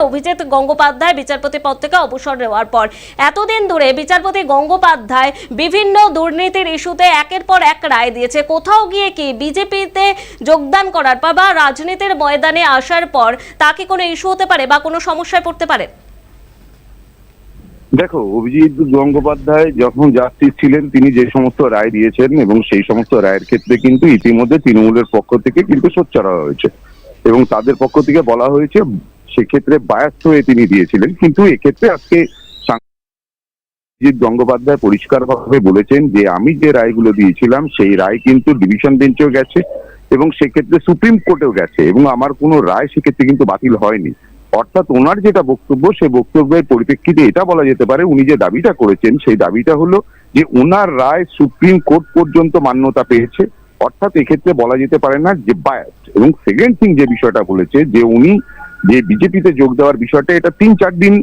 অভিজিৎ গঙ্গোপাধ্যায় বিচারপতি পদ থেকে অবসর নেওয়ার পর। এতদিন ধরে বিচারপতি গঙ্গোপাধ্যায় বিভিন্ন দুর্নীতির ইস্যুতে একের পর এক রায় দিয়েছে। কোথাও গিয়ে কি বিজেপিতে যোগদান করার পর বা রাজনীতির ময়দানে আসার পর তাকে কোনো ইস্যু হতে পারে বা কোনো সমস্যায় পড়তে পারে? দেখো, অভিজিৎ গঙ্গোপাধ্যায় যখন জাস্টিস ছিলেন, তিনি যে সমস্ত রায় দিয়েছেন এবং সেই সমস্ত রায়ের ক্ষেত্রে কিন্তু ইতিমধ্যে তৃণমূলের পক্ষ থেকে কিন্তু সোচ্চার হয়েছে। এবং তাদের পক্ষ থেকে বলা হয়েছে সেক্ষেত্রে বায়াস্ত হয়ে তিনি দিয়েছিলেন। কিন্তু এক্ষেত্রে আজকে অভিজিৎ গঙ্গোপাধ্যায় পরিষ্কারভাবে বলেছেন যে, আমি যে রায়গুলো দিয়েছিলাম, সেই রায় কিন্তু ডিভিশন বেঞ্চেও গেছে এবং সেক্ষেত্রে সুপ্রিম কোর্টেও গেছে এবং আমার কোনো রায় সেক্ষেত্রে কিন্তু বাতিল হয়নি। অর্থাৎ ওনার যেটা বক্তব্য, সেই বক্তব্যের পরিপ্রেক্ষিতে এটা বলা যেতে পারে, উনি যে দাবিটা করেছেন, সেই দাবিটা হলো যে, ওনার রায় সুপ্রিম কোর্ট পর্যন্ত মান্যতা পেয়েছে। অর্থাৎ এক্ষেত্রে বলা যেতে পারে না যে বায়াস্ট এবং সেকেন্ড থিং যে বিষয়টা বলেছে, যে উনি যে বিজেপিতে যোগ দেওয়ার বিষয়টা এটা তিন চার দিন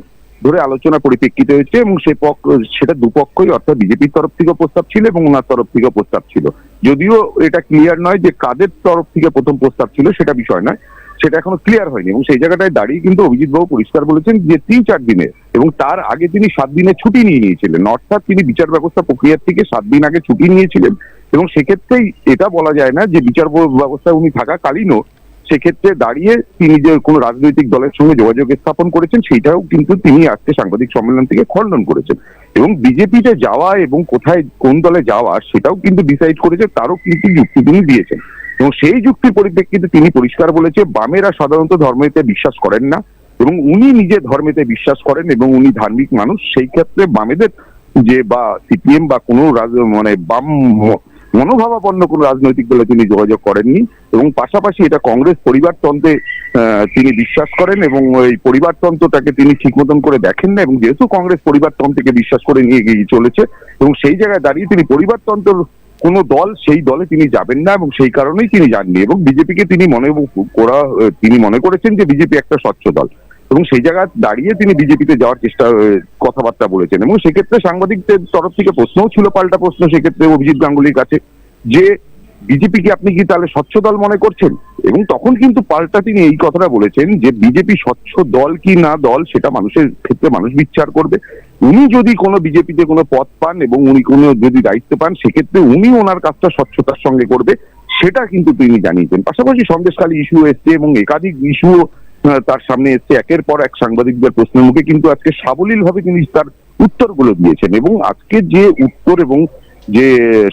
ধরে আলোচনা পরিপ্রেক্ষিতে হয়েছে এবং সে পক্ষ, সেটা দুপক্ষই অর্থাৎ বিজেপির তরফ থেকে প্রস্তাব ছিল এবং ওনার তরফ থেকে প্রস্তাব ছিল। যদিও এটা ক্লিয়ার নয় যে কাদের তরফ থেকে প্রথম প্রস্তাব ছিল সেটা বিষয় নয়। সেটা এখনও ক্লিয়ার হয়নি এবং সেই জায়গাটায় দাঁড়িয়ে কিন্তু অভিজিৎ বাবু পরিষ্কার বলেছেন যে তিন চার দিনে এবং তার আগে তিনি সাত দিনের ছুটি নিয়ে নিয়েছিলেন। অর্থাৎ তিনি বিচার ব্যবস্থা প্রক্রিয়ার থেকে সাত দিন আগে ছুটি নিয়েছিলেন এবং সেক্ষেত্রেই এটা বলা যায় না যে বিচার ব্যবস্থায় উনি থাকাকালীনও সেক্ষেত্রে দাঁড়িয়ে তিনি যে কোনো রাজনৈতিক দলের সঙ্গে যোগাযোগ স্থাপন করেছেন, সেইটাও কিন্তু তিনি আজকে সাংবাদিক সম্মেলন থেকে খণ্ডন করেছেন। এবং বিজেপিতে যাওয়া এবং কোথায় কোন দলে যাওয়া সেটাও কিন্তু ডিসাইড করেছে, তারও কিন্তু যুক্তি তিনি দিয়েছেন। এবং সেই যুক্তির পরিপ্রেক্ষিতে তিনি পরিষ্কার বলেছে, বামেরা সাধারণত ধর্মেতে বিশ্বাস করেন না এবং উনি নিজে ধর্মেতে বিশ্বাস করেন এবং উনি ধার্মিক মানুষ, সেই ক্ষেত্রে বামেদের যে বা সিপিএম বা কোনো রাজ- মানে বাম মনোভাবাপন্ন কোনো রাজনৈতিক দলে তিনি যোগাযোগ করেননি এবং পাশাপাশি এটা কংগ্রেস পরিবারতন্ত্রে তিনি বিশ্বাস করেন এবং ওই পরিবারতন্ত্রটাকে তিনি ঠিক মতন করে দেখেন না এবং যেহেতু কংগ্রেস পরিবারতন্ত্রকে বিশ্বাস করে নিয়ে গিয়ে চলেছে এবং সেই জায়গায় দাঁড়িয়ে তিনি পরিবারতন্ত্র কোনো দল সেই দলে তিনি যাবেন না এবং সেই কারণেই তিনি যাননি এবং বিজেপিকে তিনি মনে করা, তিনি মনে করেছেন যে বিজেপি একটা স্বচ্ছ দল। এবং সেই জায়গায় দাঁড়িয়ে তিনি বিজেপিতে যাওয়ার চেষ্টা কথাবার্তা বলেছেন। এবং সেক্ষেত্রে সাংবাদিকদের তরফ থেকে প্রশ্নও ছিল, পাল্টা প্রশ্ন, সেক্ষেত্রে অভিজিৎ গাঙ্গুলির কাছে যে বিজেপিকে আপনি কি তাহলে স্বচ্ছ দল মনে করছেন? এবং তখন কিন্তু পাল্টা তিনি এই কথাটা বলেছেন যে, বিজেপি স্বচ্ছ দল কি না দল, সেটা মানুষের ক্ষেত্রে মানুষ বিচার করবে। উনি যদি কোনো বিজেপিতে কোনো পদ পান এবং উনি কোনো যদি দায়িত্ব পান, সেক্ষেত্রে উনি ওনার কাজটা স্বচ্ছতার সঙ্গে করবে, সেটা কিন্তু তিনি জানিয়েছেন। পাশাপাশি সন্দেশখালী ইস্যু এসছে এবং একাধিক ইস্যু তার সামনে এসছে। একের পর এক সাংবাদিকদের প্রশ্নের মুখে কিন্তু আজকে সাবলীল ভাবে তিনি তার উত্তরগুলো দিয়েছেন এবং আজকে যে উত্তর এবং যে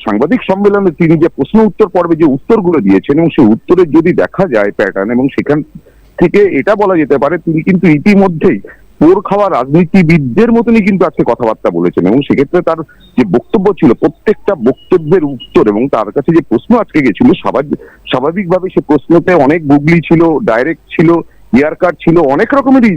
সাংবাদিক সম্মেলনে তিনি যে প্রশ্ন উত্তর পর্বে যে উত্তরগুলো দিয়েছেন এবং সেই উত্তরে যদি দেখা যায় প্যাটার্ন এবং সেখান থেকে এটা বলা যেতে পারে, তিনি কিন্তু ইতিমধ্যেই পোর খাওয়া রাজনীতিবিদদের মতনই কিন্তু আজকে কথাবার্তা বলেছেন এবং সেক্ষেত্রে তার যে বক্তব্য ছিল, প্রত্যেকটা বক্তব্যের উত্তর এবং তার কাছে যে প্রশ্ন আজকে গেছিল, স্বাভাবিক স্বাভাবিকভাবে সে প্রশ্নতে অনেক গুগলি ছিল ডাইরেক্ট ছিল ইয়ার কাট ছিল, অনেক রকমেরই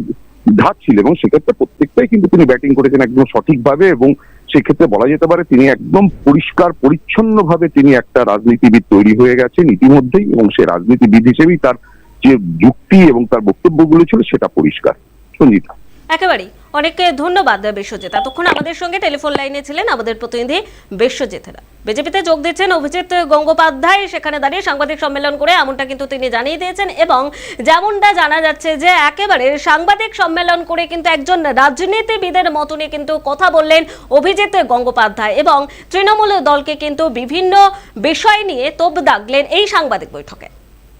ধাপ ছিল এবং সেক্ষেত্রে প্রত্যেকটাই কিন্তু তিনি ব্যাটিং করেছেন একদম সঠিকভাবে এবং সেক্ষেত্রে বলা যেতে পারে তিনি একদম পরিষ্কার পরিচ্ছন্ন ভাবে তিনি একটা রাজনীতিবিদ তৈরি হয়ে গেছেন ইতিমধ্যেই এবং সে রাজনীতিবিদ হিসেবেই তার যে যুক্তি এবং তার বক্তব্যগুলো ছিল সেটা পরিষ্কার। সঞ্জিতা। একেবারেই। অনেককে ধন্যবাদ বিশ্বজিৎ। এতক্ষণ আমাদের সঙ্গে টেলিফোন লাইনে ছিলেন আমাদের প্রতিনিধি বিশ্বজিৎরা বিজেপিতে যোগ দিচ্ছেন অভিজিৎ গঙ্গোপাধ্যায়। সেখানে দাঁড়িয়ে সাংবাদিক সম্মেলন করে এমনটা কিন্তু তিনি জানিয়ে দিয়েছেন এবং যেমনটা জানা যাচ্ছে যে একেবারে সাংবাদিক সম্মেলন করে কিন্তু একজন রাজনীতিবিদের মতনই কিন্তু কথা বললেন অভিজিৎ গঙ্গোপাধ্যায় এবং তৃণমূল দলকে কিন্তু বিভিন্ন বিষয় নিয়ে তোপ দাগলেন এই সাংবাদিক বৈঠকে।